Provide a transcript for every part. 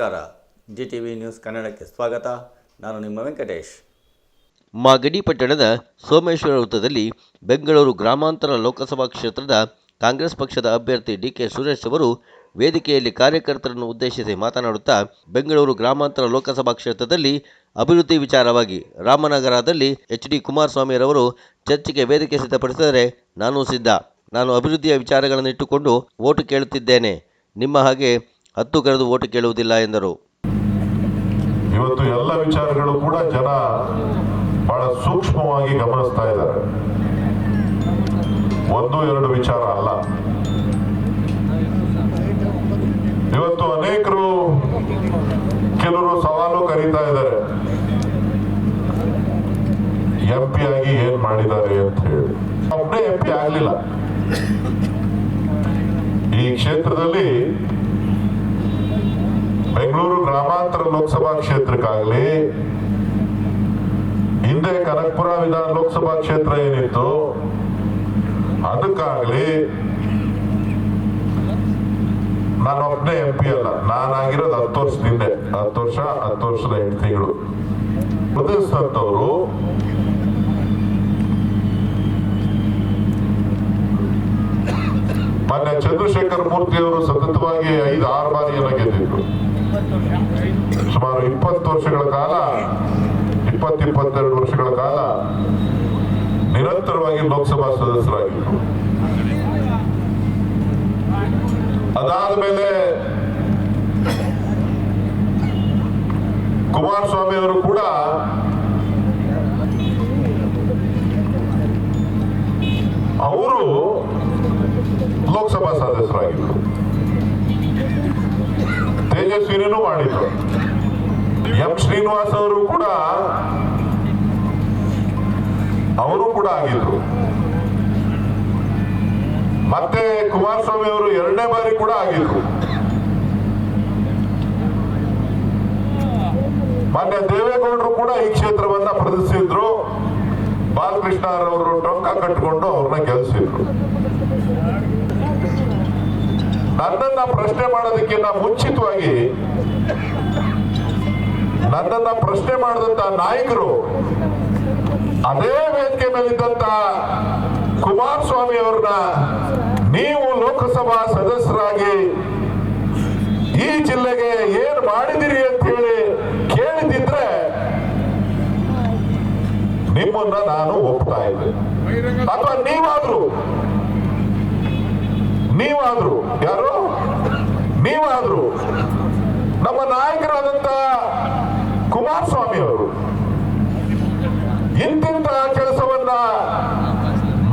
ನಮಸ್ಕಾರ. G T V news ಕನ್ನಡಕ್ಕೆ ಸ್ವಾಗತ. ನಾನು ನಿಮ್ಮ ವೆಂಕಟೇಶ್. ಮಾಗಡಿ ಪಟ್ಟಣದ ಸೋಮೇಶ್ವರ ವೃತ್ತದಲ್ಲಿ ಬೆಂಗಳೂರು ಗ್ರಾಮಾಂತರ ಲೋಕಸಭಾ ಕ್ಷೇತ್ರದ ಕಾಂಗ್ರೆಸ್ ಪಕ್ಷದ ಅಭ್ಯರ್ಥಿ ಡಿ ಕೆ ಸುರೇಶ್ ಅವರು ವೇದಿಕೆಯಲ್ಲಿ ಕಾರ್ಯಕರ್ತರನ್ನು ಉದ್ದೇಶಿಸಿ ಮಾತನಾಡುತ್ತಾ, ಬೆಂಗಳೂರು ಗ್ರಾಮಾಂತರ ಲೋಕಸಭಾ ಕ್ಷೇತ್ರದಲ್ಲಿ ಅಭಿವೃದ್ಧಿ ವಿಚಾರವಾಗಿ ರಾಮನಗರದಲ್ಲಿ ಎಚ್ ಡಿ ಕುಮಾರಸ್ವಾಮಿರವರು ಚರ್ಚೆಗೆ ವೇದಿಕೆ ಸಿದ್ಧಪಡಿಸಿದರೆ ನಾನು ಸಿದ್ಧ. ನಾನು ಅಭಿವೃದ್ಧಿಯ ವಿಚಾರಗಳನ್ನು ಇಟ್ಟುಕೊಂಡು ಓಟು ಕೇಳುತ್ತಿದ್ದೇನೆ. ನಿಮ್ಮ ಹಾಗೆ ಹತ್ತು ಕರೆದು ಓಟು ಕೇಳುವುದಿಲ್ಲ ಎಂದರು. ಇವತ್ತು ಎಲ್ಲ ವಿಚಾರಗಳು ಕೂಡ ಜನ ಬಹಳ ಸೂಕ್ಷ್ಮವಾಗಿ ಗಮನಿಸ್ತಾ ಇದ್ದಾರೆ. ಒಂದು, ಎರಡು ವಿಚಾರ ಅಲ್ಲ. ಇವತ್ತು ಅನೇಕರು ಕೆಲವರು ಸವಾಲು ಕರೀತಾ ಇದ್ದಾರೆ. ಎಂ ಪಿ ಆಗಿ ಏನ್ ಮಾಡಿದ್ದಾರೆ ಅಂತ ಹೇಳಿ. ಒಬ್ಬನೇ ಎಂ ಪಿ ಆಗ್ಲಿಲ್ಲ. ಈ ಕ್ಷೇತ್ರದಲ್ಲಿ ಬೆಂಗಳೂರು ಗ್ರಾಮಾಂತರ ಲೋಕಸಭಾ ಕ್ಷೇತ್ರಕ್ಕಾಗಲಿ, ಹಿಂದೆ ಕನಕಪುರ ವಿಧಾನ ಲೋಕಸಭಾ ಕ್ಷೇತ್ರ ಏನಿತ್ತು, ಅದಕ್ಕಾಗಲಿ ನಾನು ಒಬ್ಬನೇ ಎಂ ಪಿ ಅಲ್ಲ. ನಾನಾಗಿರೋದು ಹತ್ತು ವರ್ಷದಿಂದ ಹತ್ತು ವರ್ಷ, ಹತ್ತು ವರ್ಷದ ಎಂಟು ತಿಂಗಳು ಪ್ರತಿಸ್ತಂತವರು ಮೊನ್ನೆ ಚಂದ್ರಶೇಖರ್ ಮೂರ್ತಿ ಅವರು ಸತತವಾಗಿ ಐದು, ಆರು ಬಾರಿ ಗೆದ್ದಿದ್ರು. ಸುಮಾರು ಇಪ್ಪತ್ತು ವರ್ಷಗಳ ಕಾಲ, ಇಪ್ಪತ್ತಿಪ್ಪತ್ತೆರಡು ವರ್ಷಗಳ ಕಾಲ ನಿರಂತರವಾಗಿ ಲೋಕಸಭಾ ಸದಸ್ಯರಾಗಿದ್ದರು. ಅದಾದ ಮೇಲೆ ಕುಮಾರಸ್ವಾಮಿ ಅವರು ಕೂಡ ಅವರು ಲೋಕಸಭಾ ಸದಸ್ಯರಾಗಿದ್ರು ತೇಜಸ್ವಿನಿನೂ ಮಾಡಿದ್ರು. ಎಂ ಶ್ರೀನಿವಾಸ್ ಅವರು ಕೂಡ ಅವರು ಕೂಡ ಆಗಿದ್ರು. ಮತ್ತೆ ಕುಮಾರಸ್ವಾಮಿ ಅವರು ಎರಡನೇ ಬಾರಿ ಕೂಡ ಆಗಿದ್ರು. ಮತ್ತೆ ದೇವೇಗೌಡರು ಕೂಡ ಈ ಕ್ಷೇತ್ರವನ್ನ ಪ್ರದರ್ಶಿಸಿದ್ರು. ಬಾಲಕೃಷ್ಣ ಅವರು ಟೊಂಕ ಕಟ್ಕೊಂಡು ಅವ್ರನ್ನ ಗೆಲ್ಲಿಸಿದ್ರು ನನ್ನನ್ನ ಪ್ರಶ್ನೆ ಮಾಡೋದಕ್ಕಿಂತ ಮುಂಚಿತವಾಗಿ ನನ್ನನ್ನ ಪ್ರಶ್ನೆ ಮಾಡಿದಂತ ನಾಯಕರು ಅದೇ ವೇದಿಕೆ ಮೇಲಿದ್ದಂತ ಕುಮಾರಸ್ವಾಮಿ ಅವ್ರನ್ನ ನೀವು ಲೋಕಸಭಾ ಸದಸ್ಯರಾಗಿ ಈ ಜಿಲ್ಲೆಗೆ ಏನ್ ಮಾಡಿದಿರಿ ಅಂತ ಹೇಳಿ ಕೇಳಿದಿದ್ರೆ ನಿಮ್ಮನ್ನ ನಾನು ಒಪ್ತಾ ಇದ್ದೆ. ಅಥವಾ ನೀವಾದ್ರು ನೀವಾದ್ರು, ಯಾರು? ನೀವಾದ್ರು. ನಮ್ಮ ನಾಯಕರಾದಂತ ಕುಮಾರಸ್ವಾಮಿ ಅವರು ಇಂತಿಂತ ಕೆಲಸವನ್ನ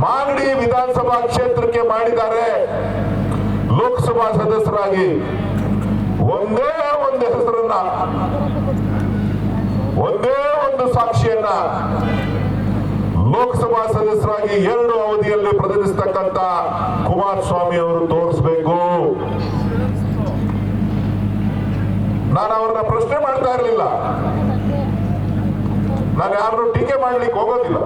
ಮಾಗಡಿ ವಿಧಾನಸಭಾ ಕ್ಷೇತ್ರಕ್ಕೆ ಮಾಡಿದ್ದಾರೆ. ಲೋಕಸಭಾ ಸದಸ್ಯರಾಗಿ ಒಂದೇ ಒಂದು ಹೆಸರನ್ನ, ಒಂದೇ ಒಂದು ಸಾಕ್ಷಿಯನ್ನ ಲೋಕಸಭಾ ಸದಸ್ಯರಾಗಿ ಎರಡು ಅವಧಿಯಲ್ಲಿ ಪ್ರತಿನಿಧಿಸ್ತಕ್ಕಂತ ಕುಮಾರಸ್ವಾಮಿ ಅವರು ತೋರಿಸಬೇಕು. ನಾನು ಅವರನ್ನ ಪ್ರಶ್ನೆ ಮಾಡ್ತಾ ಇರಲಿಲ್ಲ. ನಾನು ಯಾರನ್ನು ಟೀಕೆ ಮಾಡ್ಲಿಕ್ಕೆ ಹೋಗೋದಿಲ್ಲ.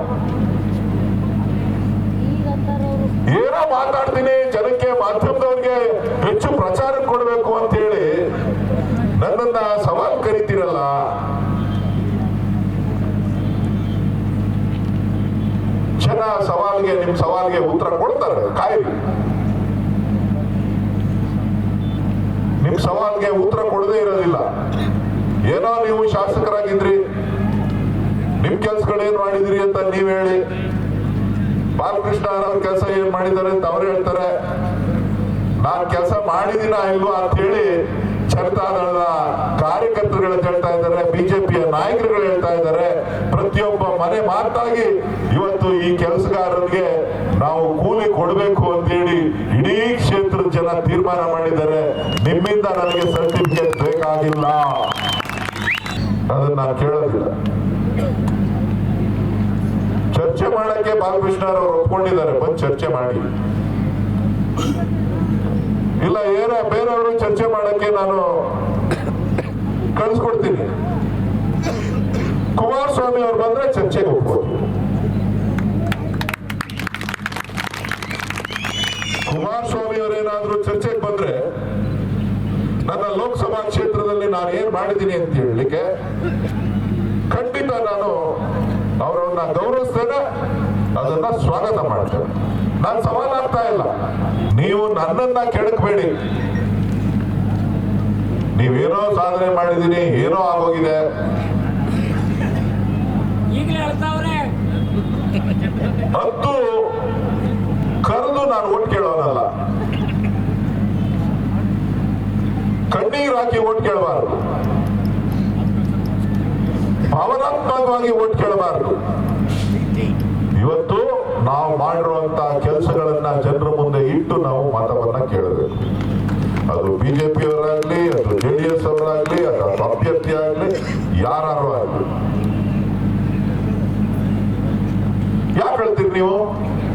ಏನೋ ಮಾತಾಡ್ತೀನಿ, ಜನಕ್ಕೆ, ಮಾಧ್ಯಮದವ್ರಿಗೆ ಹೆಚ್ಚು ಪ್ರಚಾರ ಕೊಡಬೇಕು ಅಂತ ಹೇಳಿ ನನ್ನನ್ನ ಸವಾಲು ಕರಿತೀರಲ್ಲ ಜನ ಸವಾಲ್ಗೆ, ನಿಮ್ ಸವಾಲ್ಗೆ ಉತ್ತರ ಕೊಡ್ತಾರೆ, ಕಾಯಿರಿ. ನಿಮ್ ಸವಾಲ್ಗೆ ಉತ್ತರ ಕೊಡದೇ ಇರೋದಿಲ್ಲ. ಏನೋ ನೀವು ಶಾಸಕರಾಗಿದ್ರಿ, ನಿಮ್ ಕೆಲ್ಸಗಳೇನ್ ಮಾಡಿದ್ರಿ ಅಂತ ನೀವ್ ಹೇಳಿ. ಬಾಲಕೃಷ್ಣ ಅವ್ರ ಕೆಲಸ ಏನ್ ಮಾಡಿದ್ದಾರೆ ಅಂತ ಅವ್ರು ಹೇಳ್ತಾರೆ. ನಾನ್ ಕೆಲಸ ಮಾಡಿದಿನ ಇಲ್ವಾ ಅಂತ ಹೇಳಿ ಜನತಾದಳದ ಕಾರ್ಯಕರ್ತರುಗಳು ಹೇಳ್ತಾ ಇದ್ದಾರೆ, ಬಿಜೆಪಿಯ ನಾಯಕರುಗಳು ಹೇಳ್ತಾ ಇದ್ದಾರೆ, ಪ್ರತಿಯೊಬ್ಬ ಮನೆ ಮಾತಾಗಿ ಇವತ್ತು ಈ ಕೆಲಸಗಾರರಿಗೆ ನಾವು ಕೂಲಿ ಕೊಡಬೇಕು ಅಂತೇಳಿ ಇಡೀ ಕ್ಷೇತ್ರದ ಜನ ತೀರ್ಮಾನ ಮಾಡಿದ್ದಾರೆ. ನಿಮ್ಮಿಂದ ನನಗೆ ಸರ್ಟಿಫಿಕೇಟ್ ಬೇಕಾಗಿಲ್ಲ. ಅದನ್ನ ನಾನು ಕೇಳೋದಿಲ್ಲ. ಚರ್ಚೆ ಮಾಡಕ್ಕೆ ಬಾಲಕೃಷ್ಣ ಅವರು ಒಪ್ಕೊಂಡಿದ್ದಾರೆ, ಬಂದು ಚರ್ಚೆ ಮಾಡಿ. ಇಲ್ಲ, ಏನೋ ಬೇರೆಯವರು ಚರ್ಚೆ ಮಾಡಕ್ಕೆ ನಾನು ಕಳಿಸ್ಕೊಡ್ತೀನಿ. ಕುಮಾರಸ್ವಾಮಿ ಅವ್ರು ಬಂದ್ರೆ ಚರ್ಚೆಗೆ ಹೋಗ್ಬೋದು. ಕುಮಾರಸ್ವಾಮಿ ಅವರೇನಾದ್ರೂ ಚರ್ಚೆಗೆ ಬಂದ್ರೆ ನನ್ನ ಲೋಕಸಭಾ ಕ್ಷೇತ್ರದಲ್ಲಿ ನಾನು ಏನ್ ಮಾಡಿದ್ದೀನಿ ಅಂತ ಹೇಳಲಿಕ್ಕೆ ಖಂಡಿತ ನಾನು ಅವರನ್ನ ಗೌರವಿಸ್ತೇನೆ. ಅದನ್ನ ಸ್ವಾಗತ ಮಾಡ್ತೇನೆ. ನಾನು ಸವಾಲಾಗ್ತಾ ಇಲ್ಲ. ನೀವು ನನ್ನನ್ನ ಕೆಡಕಬೇಡಿ. ನೀವೇನೋ ಸಾಧನೆ ಮಾಡಿದೀನಿ ಏನೋ ಆಗೋಗಿದೆ. ಹತ್ತು ಕರೆದು ನಾನು ಓಟ್ ಕೇಳೋನಲ್ಲ. ಕಣ್ಣೀರ್ ಹಾಕಿ ಓಟ್ ಕೇಳಬಾರದು. ಭಾವನಾತ್ಮಕವಾಗಿ ಓಟ್ ಕೇಳಬಾರದು. ಇವತ್ತು ನಾವು ಮಾಡಿರುವಂತಹ ಕೆಲಸಗಳನ್ನ ಜನರ ಮುಂದೆ ಇಟ್ಟು ನಾವು ಮತವನ್ನ ಕೇಳಬೇಕು. ಅದು ಬಿಜೆಪಿಯವರಾಗ್ಲಿ, ಅದು ಜೆ ಡಿ ಎಸ್ ಅವರಾಗ್ಲಿ, ಅದು ಅಭ್ಯರ್ಥಿ ಆಗ್ಲಿ ಯಾರು ಆಗ್ಲಿ. ಯಾಕೆ ಹೇಳ್ತೀರಿ ನೀವು?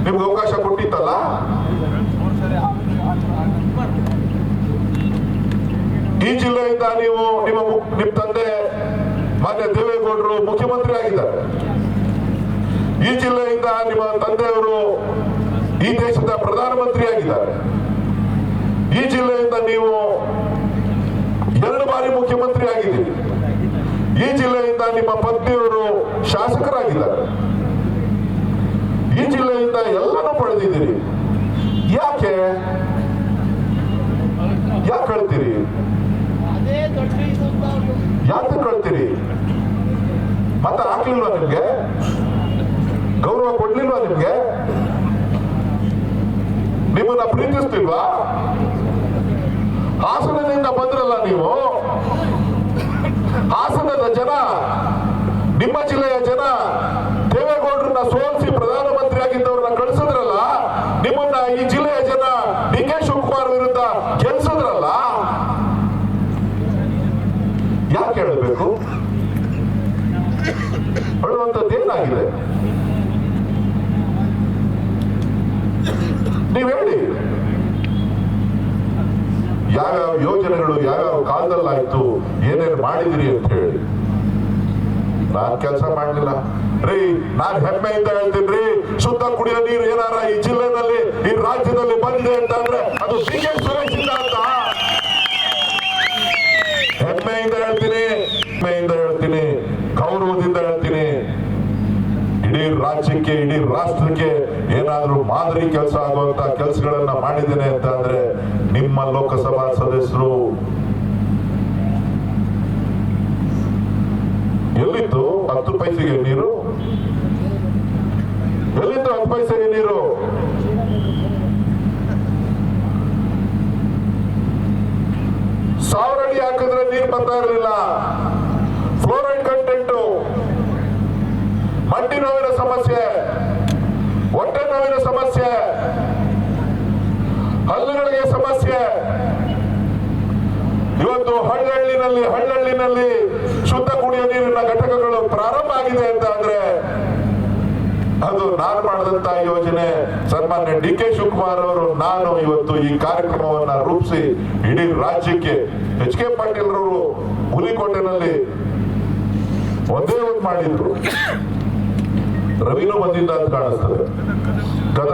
ನಿಮ್ಗೆ ಅವಕಾಶ ಕೊಟ್ಟಿತ್ತಲ್ಲ? ಈ ಜಿಲ್ಲೆಯಿಂದ ನೀವು ನಿಮ್ಮ ನಿಮ್ ತಂದೆ, ಮಾನ್ಯ ದೇವೇಗೌಡರು ಮುಖ್ಯಮಂತ್ರಿ ಆಗಿದ್ದಾರೆ. ಈ ಜಿಲ್ಲೆಯಿಂದ ನಿಮ್ಮ ತಂದೆಯವರು ಈ ದೇಶದ ಪ್ರಧಾನಮಂತ್ರಿ ಆಗಿದ್ದಾರೆ ಈ ಜಿಲ್ಲೆಯಿಂದ ನೀವು ಎರಡು ಬಾರಿ ಮುಖ್ಯಮಂತ್ರಿ ಆಗಿದ್ದೀರಿ ಈ ಜಿಲ್ಲೆಯಿಂದ ನಿಮ್ಮ ಪತ್ನಿಯವರು ಶಾಸಕರಾಗಿದ್ದಾರೆ. ಈ ಜಿಲ್ಲೆಯಿಂದ ಎಲ್ಲನೂ ಪಡೆದಿದ್ದೀರಿ. ಯಾಕೆ? ಯಾಕೆ ಕಳ್ತೀರಿ? ಯಾಕೆ ಕಳ್ತೀರಿ? ಮತ ಹಾಕ್ಲಿಲ್ವಾ ನಿಮ್ಗೆ? ಗೌರವ ಕೊಡ್ಲಿಲ್ವಾ ನಿಮ್ಗೆ? ನಿಮ್ಮನ್ನ ಪ್ರೀತಿಸ್ತಿಲ್ವಾ? ಹಾಸನದಿಂದ ಬಂದ್ರಲ್ಲ ನೀವು? ಹಾಸನದ ಜನ, ನಿಮ್ಮ ಜಿಲ್ಲೆಯ ಜನ ದೇವೇಗೌಡರನ್ನ ಸೋಲಿಸಿ ಪ್ರಧಾನಮಂತ್ರಿ ಆಗಿದ್ದವ್ರನ್ನ ಕಳಿಸಿದ್ರಲ್ಲ, ನಿಮ್ಮನ್ನ ಈ ಜಿಲ್ಲೆಯ ಜನ ಡಿ ಕೆ ಶಿವಕುಮಾರ್ ವಿರುದ್ಧ ಗೆಲ್ಸಿದ್ರಲ್ಲ? ಯಾಕೆ ಹೇಳಬೇಕು? ಹೇಳುವಂಥದ್ದು ಏನಾಗಿದೆ? ನೀವ್ ಹೇಳಿ ಯಾವ್ಯಾವ ಯೋಜನೆಗಳು, ಯಾವ್ಯಾವ ಕಾಲದಲ್ಲಾಯ್ತು ಏನೇನು ಮಾಡಿದಿರಿ ಅಂತ ಹೇಳಿ. ನಾನ್ ಕೆಲಸ ಮಾಡಲಿಲ್ಲ. ರೀ, ನಾನ್ ಹೆಮ್ಮೆಯಿಂದ ಹೇಳ್ತೀನಿ ಶುದ್ಧ ಕುಡಿಯೋ ನೀರು ಏನಾರ ಈ ಜಿಲ್ಲೆನಲ್ಲಿ, ಈ ರಾಜ್ಯದಲ್ಲಿ ಬಂದಿದೆ ಅಂತಂದ್ರೆ ಅದು ಸಿಎಂ ಕೆ ಸುರೇಶ್ ಅಂತ. ಹೆಮ್ಮೆಯಿಂದ ಹೇಳ್ತೀನಿ, ಹೆಮ್ಮೆಯಿಂದ ಹೇಳ್ತೀನಿ ಗೌರವದಿಂದ ಹೇಳ್ತೀನಿ ಇಡೀ ರಾಜ್ಯಕ್ಕೆ, ಇಡೀ ರಾಷ್ಟ್ರಕ್ಕೆ ಏನಾದ್ರೂ ಮಾದರಿ ಕೆಲಸ ಆಗುವಂತ ಕೆಲಸಗಳನ್ನ ಮಾಡಿದ್ದೇನೆ ಅಂತ ಅಂದ್ರೆ ನಿಮ್ಮ ಲೋಕಸಭಾ ಸದಸ್ಯರು ಎಲ್ಲಿತ್ತು? ಹತ್ತು ಪೈಸೆಗೆ ನೀರು? ಎಲ್ಲಿತ್ತು ಹತ್ತು ಪೈಸೆಗೆ ನೀರು? ಸಾವಿರ ಅಡಿ ಹಾಕಿದ್ರೆ ನೀರು ಬರ್ತಾ ಇರಲಿಲ್ಲ ಫ್ಲೋರೈಡ್ ಕಂಟೆಂಟು ಮಂಡಿ ನೋವಿನ ಸಮಸ್ಯೆ ಹೊಟ್ಟೆ ನೋವಿನ ಸಮಸ್ಯೆ, ಹಲ್ಲುಗಳಿಗೆ ಸಮಸ್ಯೆ. ಇವತ್ತು ಹಳ್ಳಹಳ್ಳಿನಲ್ಲಿ ಹಳ್ಳಹಳ್ಳಿನಲ್ಲಿ ಶುದ್ಧ ಕುಡಿಯುವ ನೀರಿನ ಘಟಕಗಳು ಪ್ರಾರಂಭ ಆಗಿದೆ ಅಂತ ಅಂದ್ರೆ ಅದು ನಾನು ಮಾಡಿದಂತ ಯೋಜನೆ ಸನ್ಮಾನ್ಯ ಡಿ ಕೆ ಶಿವಕುಮಾರ್ ಅವರು, ನಾನು ಇವತ್ತು ಈ ಕಾರ್ಯಕ್ರಮವನ್ನ ರೂಪಿಸಿ ಇಡೀ ರಾಜ್ಯಕ್ಕೆ ಎಚ್ ಕೆ ಪಾಟೀಲ್ ಅವರು ಹುಲಿಕೋಟೆನಲ್ಲಿ ಒಂದೇ ಒಂದು ಮಾಡಿದ್ರು. ರವಿನೂ ಬಂದಿದ್ದ ಅಂತ ಕಾಣಿಸ್ತದೆ. ಗದಗ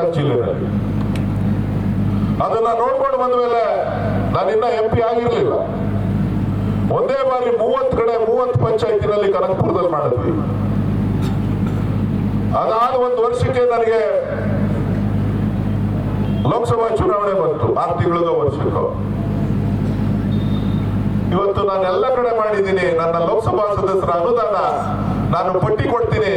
ಅದನ್ನ ನೋಡ್ಕೊಂಡು ಬಂದ ಮೇಲೆ ನಾನಿನ್ನ ಎಂ ಪಿ ಆಗಿರ್ಲಿಲ್ಲ. ಒಂದೇ ಬಾರಿ ಮೂವತ್ತು ಕಡೆ ಮೂವತ್ತು ಪಂಚಾಯತಿನಲ್ಲಿ ಕನಕಪುರದಲ್ಲಿ ಮಾಡಿದ್ವಿ. ಅದಾದ ಒಂದು ವರ್ಷಕ್ಕೆ ನನಗೆ ಲೋಕಸಭಾ ಚುನಾವಣೆ ಬಂತು, ಆರು ತಿಂಗಳಿಗೋ ವರ್ಷಕ್ಕೋ. ಇವತ್ತು ನಾನು ಎಲ್ಲ ಕಡೆ ಮಾಡಿದ್ದೀನಿ, ನನ್ನ ಲೋಕಸಭಾ ಸದಸ್ಯರ ಅನುದಾನ ನಾನು ಪಟ್ಟಿ ಕೊಡ್ತೀನಿ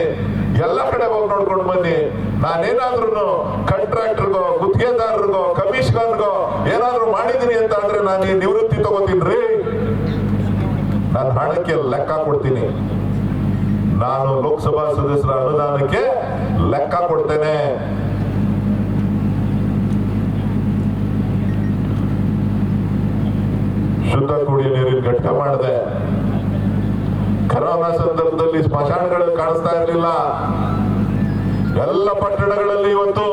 ಎಲ್ಲ ಕಡೆ ಹೋಗಿ ನೋಡ್ಕೊಂಡು ಬನ್ನಿ. ನಾನೇನಾದ್ರೂ ಕಾಂಟ್ರಾಕ್ಟರ್ಗೋ ಗುತ್ತಿಗೆದಾರರಿಗೋ, ಕಮಿಷನರ್ಗೋ ಏನಾದ್ರೂ ಮಾಡಿದೀನಿ ಅಂತ ಅಂದ್ರೆ ನಾನು ಈ ನಿವೃತ್ತಿ ತಗೋತೀನಿ ನಾನು ಹಣಕ್ಕೆ ಲೆಕ್ಕ ಕೊಡ್ತೀನಿ. ನಾನು ಲೋಕಸಭಾ ಸದಸ್ಯರ ಅನುದಾನಕ್ಕೆ ಲೆಕ್ಕ ಕೊಡ್ತೇನೆ. ಶುದ್ಧ ಕುಡಿಯ ನೀರಿನ ಘಟ್ಟ ಮಾಡಿದೆ. ಕರೋನಾ ಸಂದರ್ಭದಲ್ಲಿ ಸ್ಮಶಾನಗಳು ಕಾಣಿಸ್ತಾ ಇರಲಿಲ್ಲ. ಎಲ್ಲ ಪಟ್ಟಣಗಳಲ್ಲಿ ಇವತ್ತು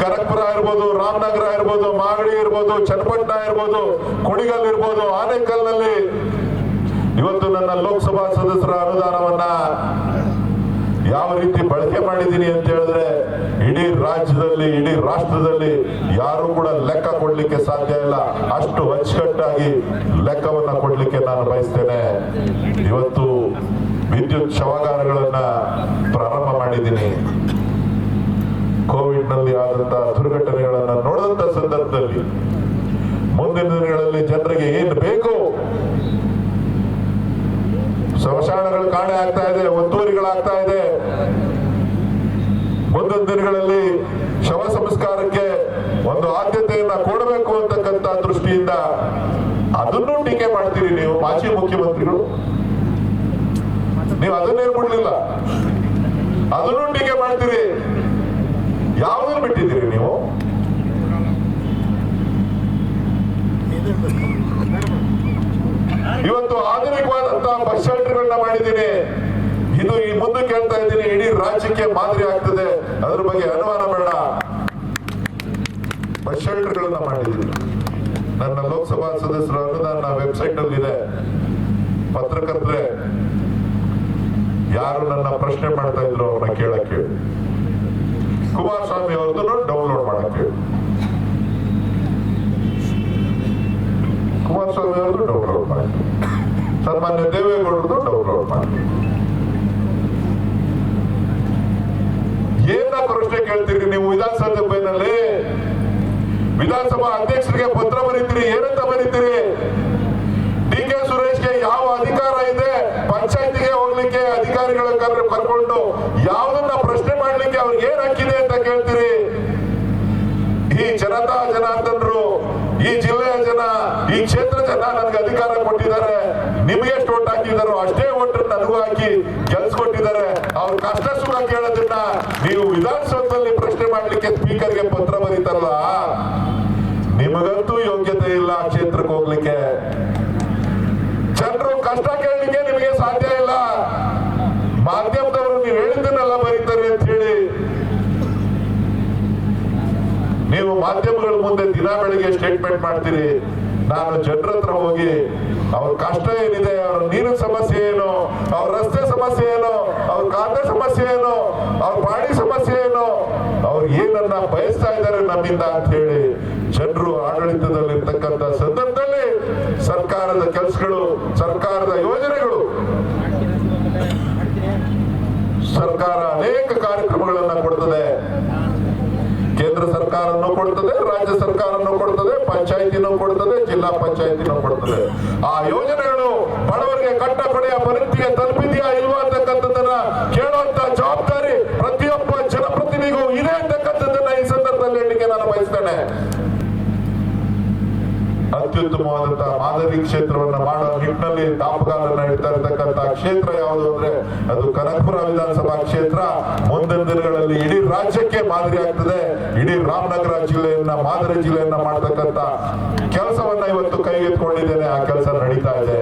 ಕರಕ್ಪುರ ಇರ್ಬೋದು, ರಾಮನಗರ ಇರ್ಬೋದು, ಮಾಗಡಿ ಇರ್ಬೋದು, ಚನ್ನಪಟ್ಟಣ ಇರ್ಬೋದು, ಕುಣಿಗಲ್ ಇರ್ಬೋದು, ಆನೇಕಲ್ನಲ್ಲಿ ಇವತ್ತು ನನ್ನ ಲೋಕಸಭಾ ಸದಸ್ಯರ ಅನುದಾನವನ್ನ ಯಾವ ರೀತಿ ಬಳಕೆ ಮಾಡಿದ್ದೀನಿ ಅಂತ ಹೇಳಿದ್ರೆ, ಇಡೀ ರಾಜ್ಯದಲ್ಲಿ, ಇಡೀ ರಾಷ್ಟ್ರದಲ್ಲಿ ಯಾರು ಕೂಡ ಲೆಕ್ಕ ಕೊಡ್ಲಿಕ್ಕೆ ಸಾಧ್ಯ ಇಲ್ಲ. ಅಷ್ಟು ಅಚ್ಚುಕಟ್ಟಾಗಿ ಲೆಕ್ಕವನ್ನ ಕೊಡ್ಲಿಕ್ಕೆ ನಾನು ಬಯಸ್ತೇನೆ. ಇವತ್ತು ವಿದ್ಯುತ್ ಶವಾಗಾರಗಳನ್ನ ಪ್ರಾರಂಭ ಮಾಡಿದ್ದೀನಿ. ಕೋವಿಡ್ನಲ್ಲಿ ಆದಂತಹ ದುರ್ಘಟನೆಗಳನ್ನ ನೋಡಿದಂತ ಸಂದರ್ಭದಲ್ಲಿ ಮುಂದಿನ ದಿನಗಳಲ್ಲಿ ಜನರಿಗೆ ಏನ್ ಬೇಕು? ಶಮಶಾನಗಳು ಕಾಣೆ ಆಗ್ತಾ ಇದೆ, ಒತ್ತುವರಿಗಳಾಗ್ತಾ ಇದೆ. ಮುಂದಿನ ದಿನಗಳಲ್ಲಿ ಶವ ಸಂಸ್ಕಾರಕ್ಕೆ ಒಂದು ಆದ್ಯತೆಯನ್ನ ಕೊಡಬೇಕು ಅಂತಕ್ಕಂತ ದೃಷ್ಟಿಯಿಂದ ಅದನ್ನು ಟೀಕೆ ಮಾಡ್ತೀರಿ ನೀವು, ಮಾಜಿ ಮುಖ್ಯಮಂತ್ರಿಗಳು. ನೀವು ಅದನ್ನೇ ಬಿಡ್ಲಿಲ್ಲ ಅದನ್ನು ಟೀಕೆ ಮಾಡ್ತೀರಿ. ಯಾವುದನ್ನು ಬಿಟ್ಟಿದ್ದೀರಿ ನೀವು? ಇವತ್ತು ಆಧುನಿಕವಾದಂತಹ ಬಸ್ ಶೆಲ್ಟರ್ಗಳನ್ನ ಮಾಡಿದ್ದೀನಿ. ಇದು ಈ ಮುಂದೆ ಕೇಳ್ತಾ ಇದ್ದೀನಿ, ಇಡೀ ರಾಜ್ಯಕ್ಕೆ ಮಾದರಿ ಆಗ್ತದೆ. ಅದ್ರ ಬಗ್ಗೆ ಅನುಮಾನ ಬೇಡ. ಬಸ್ ಶೆಲ್ಟರ್ಗಳನ್ನ ಮಾಡಿದ್ದೀನಿ. ನನ್ನ ಲೋಕಸಭಾ ಸದಸ್ಯರ ಅನುದಾನ ವೆಬ್ಸೈಟ್ ಅಲ್ಲಿ ಇದೆ ಪತ್ರಕರ್ತರೆ, ಯಾರು ನನ್ನ ಪ್ರಶ್ನೆ ಮಾಡ್ತಾ ಇದ್ರು ಅವ್ರನ್ನ ಕೇಳಕ್ಕೆ. ಕುಮಾರಸ್ವಾಮಿ ಅವ್ರದ್ದು ಡೌನ್ಲೋಡ್ ಮಾಡಕ್ಕೆ. ಕುಮಾರಸ್ವಾಮಿ ಮಾಡಿ ಸನ್ಮಾನ್ಯ ದೇವೇಗೌಡರು ಡೌನ್ಲೋಡ್ ಮಾಡಿ ಏನ ಪ್ರಶ್ನೆ ಕೇಳ್ತೀರಿ ನೀವು ವಿಧಾನಸಭೆಯಲ್ಲಿ ವಿಧಾನಸಭಾ ಅಧ್ಯಕ್ಷರಿಗೆ ಪತ್ರ ಬರೀತೀರಿ, ಏನಂತ ಬರೀತೀರಿ? ಡಿ ಕೆ ಸುರೇಶ್ಗೆ ಯಾವ ಅಧಿಕಾರ ಇದೆ? ಪಂಚಾಯತಿಗೆ ಹೋಗ್ಲಿಕ್ಕೆ ಅಧಿಕಾರಿಗಳ ಕರ್- ಕರ್ಕೊಂಡು ಯಾವ್ದನ್ನ ಪ್ರಶ್ನೆ ಮಾಡ್ಲಿಕ್ಕೆ ಅವ್ರಿಗೆ ಏನ್ ಹಕ್ಕಿದೆ ಅಂತ ಕೇಳ್ತೀರಿ? ಈ ಜನತಾ ಜನಾರ್ದನರು, ಈ ಜಿಲ್ಲೆಯ ಜನ ಈ ಕ್ಷೇತ್ರ ಜನ ನನಗೆ ಅಧಿಕಾರ ಕೊಟ್ಟಿದ್ದಾರೆ. ನಿಮಗೆ ಎಷ್ಟು ಓಟ್ ಹಾಕಿದಾರೋ ಅಷ್ಟೇ ಓಟ್ ನನಗೂ ಹಾಕಿ ಗೆಲ್ಸ್ಕೊಟ್ಟಿದ್ದಾರೆ. ಅವ್ರ ಕಷ್ಟ ಸುಖ ಕೇಳೋದನ್ನ ನೀವು ವಿಧಾನಸೌಧದಲ್ಲಿ ಪ್ರಶ್ನೆ ಮಾಡ್ಲಿಕ್ಕೆ ಸ್ಪೀಕರ್ಗೆ ಪತ್ರ ಬರೀತಾರಲ್ಲ, ನಿಮಗಂತೂ ಯೋಗ್ಯತೆ ಇಲ್ಲ ಕ್ಷೇತ್ರಕ್ಕೆ ಹೋಗ್ಲಿಕ್ಕೆ. ಜನರು ಕಷ್ಟ ಕೇಳಲಿಕ್ಕೆ ನಿಮಗೆ ಸಾಧ್ಯ ಇಲ್ಲ. ಮಾಧ್ಯಮದವರು ನೀವು ಹೇಳಿದ್ದನ್ನೆಲ್ಲ ಬರೀತಾರೆ ಅಂತ ಹೇಳಿ. ನೀವು ಮಾಧ್ಯಮಗಳ ಮುಂದೆ ದಿನ ಬೆಳಿಗ್ಗೆ ಸ್ಟೇಟ್ಮೆಂಟ್ ಮಾಡ್ತೀರಿ. ನಾನು ಜನರ ಹತ್ರ ಹೋಗಿ, ಅವ್ರ ಕಷ್ಟ ಏನಿದೆ, ಅವ್ರ ನೀರಿನ ಸಮಸ್ಯೆ ಏನು, ಅವ್ರ ರಸ್ತೆ ಸಮಸ್ಯೆ ಏನು, ಅವ್ರ ಖಾತೆ ಸಮಸ್ಯೆ ಏನು, ಅವ್ರ ಪಾಣಿ ಸಮಸ್ಯೆ ಏನು, ಅವ್ರು ಏನನ್ನ ಬಯಸ್ತಾ ಇದ್ದಾರೆ ನಮ್ಮಿಂದ ಅಂತ ಹೇಳಿ, ಜನರು ಆಡಳಿತದಲ್ಲಿರ್ತಕ್ಕಂಥ ಸಂದರ್ಭದಲ್ಲಿ ಜಿಲ್ಲಾ ಪಂಚಾಯತಿನೂ ಕೊಡ್ತದೆ ಆ ಯೋಜನೆಗಳು ಬಡವರಿಗೆ ಕಟ್ಟ ಕೊಡೆಯ ಪರಿಸ್ಥಿತಿಗೆ ತಲುಪಿದೆಯಾ ಇಲ್ವಾ ಅಂತಕ್ಕಂಥದ್ದನ್ನ ಕೇಳುವಂತ ಜವಾಬ್ದಾರಿ ಪ್ರತಿಯೊಬ್ಬ ಜನಪ್ರತಿನಿಧಿಗೂ ಇದೆ ಅಂತಕ್ಕಂಥದ್ದನ್ನ ಈ ಸಂದರ್ಭದಲ್ಲಿ ಹೇಳಲಿಕ್ಕೆ ನಾನು ಬಯಸ್ತೇನೆ ಅತ್ಯುತ್ತಮವಾದಂತಹ ಮಾದರಿ ಕ್ಷೇತ್ರವನ್ನ ಮಾಡುವ ನಿಟ್ಟಿನಲ್ಲಿ ದಾಪಗಾಲನ್ನ ಇಡ್ತಾ ಇರತಕ್ಕಂತಹ ಕ್ಷೇತ್ರ ಯಾವುದು ಅಂದ್ರೆ ಅದು ಕನಕಪುರ ವಿಧಾನಸಭಾ ಕ್ಷೇತ್ರ. ಮುಂದಿನ ದಿನಗಳಲ್ಲಿ ಇಡೀ ರಾಜ್ಯಕ್ಕೆ ಮಾದರಿ ಆಗ್ತದೆ. ಇಡೀ ರಾಮನಗರ ಜಿಲ್ಲೆಯನ್ನ, ಮಾದರಿ ಜಿಲ್ಲೆಯನ್ನ ಮಾಡತಕ್ಕಂತ ಕೆಲಸವನ್ನ ಇವತ್ತು ಕೈಗೆತ್ಕೊಂಡಿದ್ದೇನೆ ಆ ಕೆಲಸ ನಡೀತಾ ಇದೆ.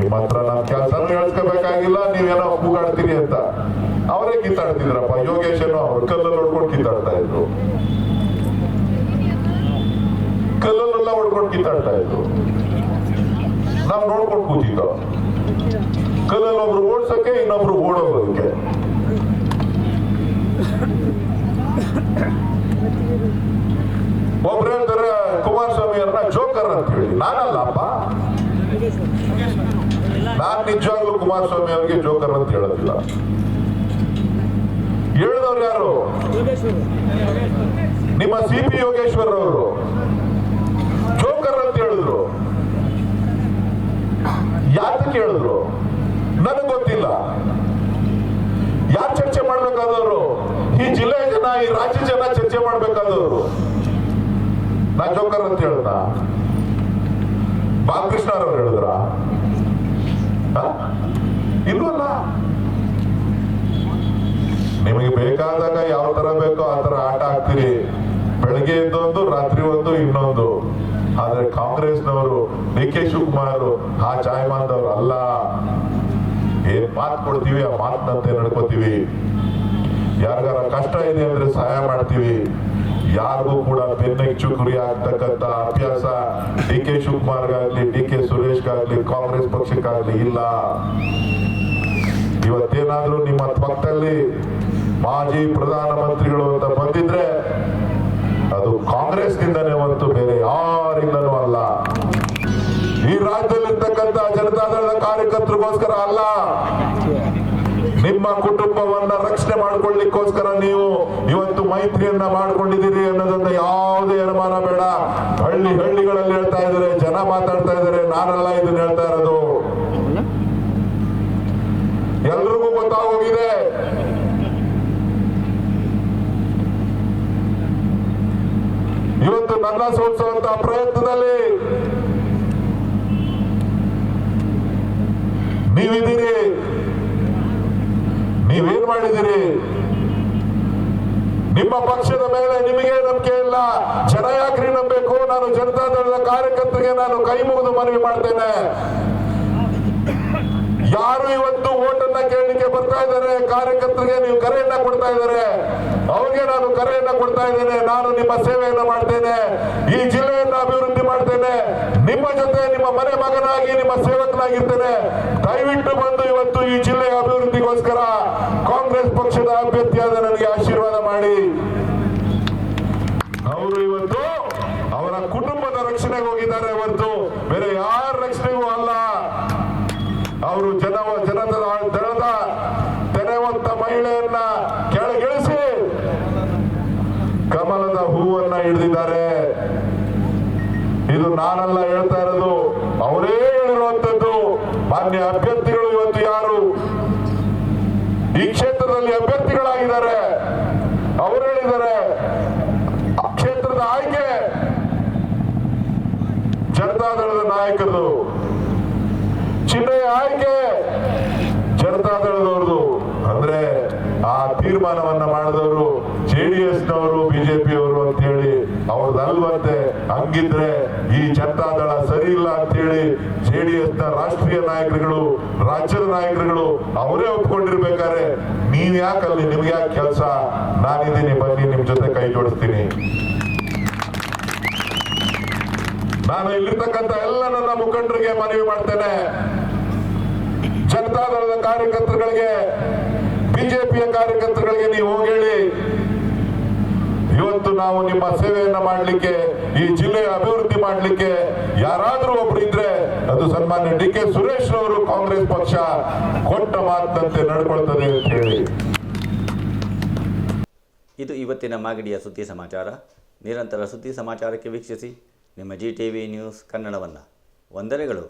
ನಿಮ್ಮ ಹತ್ರ ನಾನು ಕೆಲಸ ಹೇಳ್ಸ್ಕೋಬೇಕಾಗಿಲ್ಲ. ನೀವೇನೋ ಕೂಗಾಡ್ತೀರಿ ಅಂತ. ಅವರೇ ಕಿತ್ತಾಡ್ತಿದ್ರಪ್ಪ. ಯೋಗೇಶ್ ಏನೋ ಕಲ್ಲಲ್ಲಿ ಹೊಡ್ಕೊಂಡು ಕಿತ್ತಾಡ್ತಾ ಇದ್ರು. ಕಿತ್ತಾಡ್ತಾ ಇದ್ರು. ನಾವು ನೋಡ್ಕೊಂಡು ಕೂತಿದ್ದ. ಕಲ್ಲಲ್ಲಿ ಒಬ್ರು ಓಡ್ಸಕ್ಕೆ, ಇನ್ನೊಬ್ರು ಓಡೋದಕ್ಕೆ ಒಬ್ರು ಹೇಳ್ತಾರೆ, ಕುಮಾರಸ್ವಾಮಿ ಅವ್ರನ್ನ ಜೋಕರ್ ಅಂತ ಹೇಳಿ. ನಾನಲ್ಲಪ್ಪ ನಾನ್ ನಿಜವಾಗ್ಲೂ ಕುಮಾರಸ್ವಾಮಿ ಅವ್ರಿಗೆ ಜೋಕರ್ ಅಂತ ಹೇಳೋದಿಲ್ಲ. ಹೇಳಿದವ್ರು ಯಾರು? ನಿಮ್ಮ ಸಿ ಪಿ ಯೋಗೇಶ್ವರ್ ಅವರು ಜೋಕರ್ ಅಂತ ಹೇಳಿದ್ರು ಯಾತಕ್ಕೆ ಹೇಳಿದ್ರು ನನಗೆ ಗೊತ್ತಿಲ್ಲ ಯಾರು ಚರ್ಚೆ ಮಾಡ್ಬೇಕಾದವರು ಈ ಜಿಲ್ಲೆಯ ಜನ ಈ ರಾಜ್ಯ ಜನ ಚರ್ಚೆ ಮಾಡ್ಬೇಕಾದವರು ನಾ ಜೋಕರ್ ಅಂತ ಹೇಳ್ದ ಬಾಲಕೃಷ್ಣ ಅವ್ರು ಹೇಳಿದ್ರ ಇಲ್ವಲ್ಲ? ನಿಮಗೆ ಬೇಕಾದಾಗ ಯಾವ ತರ ಬೇಕೋ ಆ ತರ ಆಟ ಆಗ್ತೀರಿ ಬೆಳಗ್ಗೆ ಒಂದು ರಾತ್ರಿ ಒಂದು, ಇನ್ನೊಂದು. ಆದ್ರೆ ಕಾಂಗ್ರೆಸ್ನವರು ಡಿ ಕೆ ಶಿವಕುಮಾರ್, ಆ ಚಾಯ್ಮಾನ್ದವ್ರು ಅಲ್ಲ. ಏನ್ ಮಾತು ಕೊಡ್ತೀವಿ, ಆ ಮಾತಿನಂತೆ ನಡ್ಕೋತೀವಿ. ಯಾರಿಗಾರ ಕಷ್ಟ ಇದೆ ಅಂದ್ರೆ ಸಹಾಯ ಮಾಡ್ತೀವಿ. ಯಾರಿಗೂ ಕೂಡ ಬೆನ್ನೆಚ್ಚು ಗುರಿ ಆಗ್ತಕ್ಕಂತ ಅಭ್ಯಾಸ ಡಿ ಕೆ ಶಿವಕುಮಾರ್ಗಾಗ್ಲಿ, ಡಿ ಕೆ ಸುರೇಶ್ಗಾಗ್ಲಿ, ಕಾಂಗ್ರೆಸ್ ಪಕ್ಷಕ್ಕಾಗ್ಲಿ ಇಲ್ಲ. ಇವತ್ತೇನಾದ್ರೂ ನಿಮ್ಮ ಪಕ್ಕದಲ್ಲಿ ಮಾಜಿ ಪ್ರಧಾನಮಂತ್ರಿಗಳು ಅಂತ ಬಂದಿದ್ರೆ ಅದು ಕಾಂಗ್ರೆಸ್ನಿಂದನೇ ಹೊರತು ಬೇರೆ ಯಾರಿಂದನೂ ಅಲ್ಲ. ಈ ರಾಜ್ಯದಲ್ಲಿರ್ತಕ್ಕಂಥ ಜನತಾದಳದ ಕಾರ್ಯಕರ್ತರಿಗೋಸ್ಕರ ಅಲ್ಲ. ನಿಮ್ಮ ಕುಟುಂಬವನ್ನ ರಕ್ಷಣೆ ಮಾಡಿಕೊಳ್ಳಿಕ್ಕೋಸ್ಕರ ನೀವು ಇವತ್ತು ಮೈತ್ರಿಯನ್ನ ಮಾಡ್ಕೊಂಡಿದ್ದೀರಿ ಅನ್ನೋದನ್ನ ಯಾವುದೇ ಅನುಮಾನ ಬೇಡ. ಹಳ್ಳಿ ಹಳ್ಳಿಗಳಲ್ಲಿ ಹೇಳ್ತಾ ಇದ್ದಾರೆ, ಜನ ಮಾತಾಡ್ತಾ ಇದ್ದಾರೆ, ನಾನಲ್ಲ ಇದನ್ನ ಹೇಳ್ತಾ ಇರೋದು. ಎಲ್ರಿಗೂ ಗೊತ್ತಾಗೋಗಿದೆ? ಇವತ್ತು ನನ್ನ ಸೋಲಿಸುವಂತ ಪ್ರಯತ್ನದಲ್ಲಿ ನೀವಿದ್ದೀರಿ. ನೀವೇನ್ ಮಾಡಿದಿರಿ ನಿಮ್ಮ ಪಕ್ಷದ ಮೇಲೆ ನಿಮಗೆ ನಂಬಿಕೆ ಇಲ್ಲ. ಜನ ಯಾಕ್ರಿ ನಂಬೇಕು? ನಾನು ಜನತಾ ದಳದ ಕಾರ್ಯಕರ್ತರಿಗೆ ನಾನು ಕೈ ಮುಗಿದು ಮನವಿ ಮಾಡ್ತೇನೆ. ಯಾರು ಇವತ್ತು ಓಟನ್ನ ಕೇಳಲಿಕ್ಕೆ ಬರ್ತಾ ಇದ್ದಾರೆ? ಕಾರ್ಯಕರ್ತರಿಗೆ ನೀವು ಕರೆಯನ್ನ ಕೊಡ್ತಾ ಇದ್ದಾರೆ. ಅವ್ರಿಗೆ ನಾನು ಕರೆಯನ್ನ ಕೊಡ್ತಾ ಇದ್ದೇನೆ. ನಾನು ನಿಮ್ಮ ಸೇವೆಯನ್ನ ಮಾಡ್ತೇನೆ. ಈ ಜಿಲ್ಲೆಯನ್ನ ಅಭಿವೃದ್ಧಿ ಮಾಡ್ತೇನೆ. ನಿಮ್ಮ ಜೊತೆ ನಿಮ್ಮ ಮನೆ ಮಗನಾಗಿ, ನಿಮ್ಮ ಸೇವಕನಾಗಿರ್ತೇನೆ. ದಯವಿಟ್ಟು ಬಂದು ಇವತ್ತು ಈ ಜಿಲ್ಲೆಯ ಅಭಿವೃದ್ಧಿಗೋಸ್ಕರ ಕಾಂಗ್ರೆಸ್ ಪಕ್ಷದ ಅಭ್ಯರ್ಥಿಯಾದ ನನಗೆ ಆಶೀರ್ವಾದ ಮಾಡಿ. ಅವರು ಇವತ್ತು ಅವರ ಕುಟುಂಬದ ರಕ್ಷಣೆಗೆ ಹೋಗಿದ್ದಾರೆ ಹೊರತು ಬೇರೆ ಯಾರ ರಕ್ಷಣೆಗೂ ಅಲ್ಲ ಅವರು ಜನ ಜನದ ದಳದ ತೆನೆವಂತ ಮಹಿಳೆಯನ್ನ ಕೆಳಗಿಳಿಸಿ ಕಮಲದ ಹೂವನ್ನ ಹಿಡಿದಿದ್ದಾರೆ ಇದು ನಾನೆಲ್ಲ ಹೇಳ್ತಾ ಇರೋದು ಅವರೇ ಹೇಳಿರುವಂತದ್ದು ಮಾನ್ಯ ಅಭ್ಯರ್ಥಿಗಳು ಇವತ್ತು ಯಾರು ಈ ಕ್ಷೇತ್ರದಲ್ಲಿ ಅಭ್ಯರ್ಥಿಗಳಾಗಿದ್ದಾರೆ ಅವರು ಹೇಳಿದ್ದಾರೆ ಆ ಕ್ಷೇತ್ರದ ಆಯ್ಕೆ ಜನತಾದಳದ ನಾಯಕರು ಚಿಹ್ನೆಯ ಆಯ್ಕೆ ಜನತಾದಳದವ್ರದು ಅಂದ್ರೆ ಆ ತೀರ್ಮಾನವನ್ನ ಮಾಡಿದವರು ಎಸ್ ನವರು ಬಿಜೆಪಿಯವರು ಅಂತ ಹೇಳಿ ಅವ್ರದ್ದಲ್ವಂತೆ ಹಂಗಿದ್ರೆ ಈ ಜನತಾದಳ ಸರಿ ಇಲ್ಲ ಅಂತ ಹೇಳಿ ಜೆಡಿಎಸ್ನ ರಾಷ್ಟ್ರೀಯ ನಾಯಕರುಗಳು, ರಾಜ್ಯದ ನಾಯಕರುಗಳು ಅವರೇ ಒಪ್ಕೊಂಡಿರ್ಬೇಕಾದ್ರೆ ನೀವ್ ಯಾಕಲ್ಲಿ ನಿಮ್ಗೆ ಯಾಕೆ ಕೆಲಸ? ನಾನಿದ್ದೀನಿ, ಬನ್ನಿ, ನಿಮ್ ಜೊತೆ ಕೈ ಜೋಡಿಸ್ತೀನಿ. ನಾನು ಇಲ್ಲಿರ್ತಕ್ಕಂಥ ಎಲ್ಲ ನನ್ನ ಮುಖಂಡರಿಗೆ ಮನವಿ ಮಾಡ್ತೇನೆ. ಜನತಾದಳದ ಕಾರ್ಯಕರ್ತರುಗಳಿಗೆ ಬಿಜೆಪಿಯ ಕಾರ್ಯಕರ್ತರುಗಳಿಗೆ ನೀವು ಹೋಗಿ ಇವತ್ತು ನಾವು ನಿಮ್ಮ ಸೇವೆಯನ್ನ ಮಾಡಲಿಕ್ಕೆ, ಈ ಜಿಲ್ಲೆಯ ಅಭಿವೃದ್ಧಿ ಮಾಡಲಿಕ್ಕೆ ಯಾರಾದ್ರೂ ಒಬ್ರು ಇದ್ರೆ, ಅದು ಸನ್ಮಾನ್ಯ ಡಿ ಕೆ ಸುರೇಶ್ ಅವರು ಕಾಂಗ್ರೆಸ್ ಪಕ್ಷ ಕೊಟ್ಟ ಮಾತಂತೆ ನಡ್ಕೊಳ್ತದೆ ಅಂತ ಹೇಳಿ. ಇದು ಇವತ್ತಿನ ಮಾಗಡಿಯ ಸುದ್ದಿ ಸಮಾಚಾರ. ನಿರಂತರ ಸುದ್ದಿ ಸಮಾಚಾರಕ್ಕೆ ವೀಕ್ಷಿಸಿ. ನಿಮ್ಮ ಜಿ ಟಿ ವಿ ನ್ಯೂಸ್ ಕನ್ನಡವನ್ನು. ವಂದನೆಗಳು.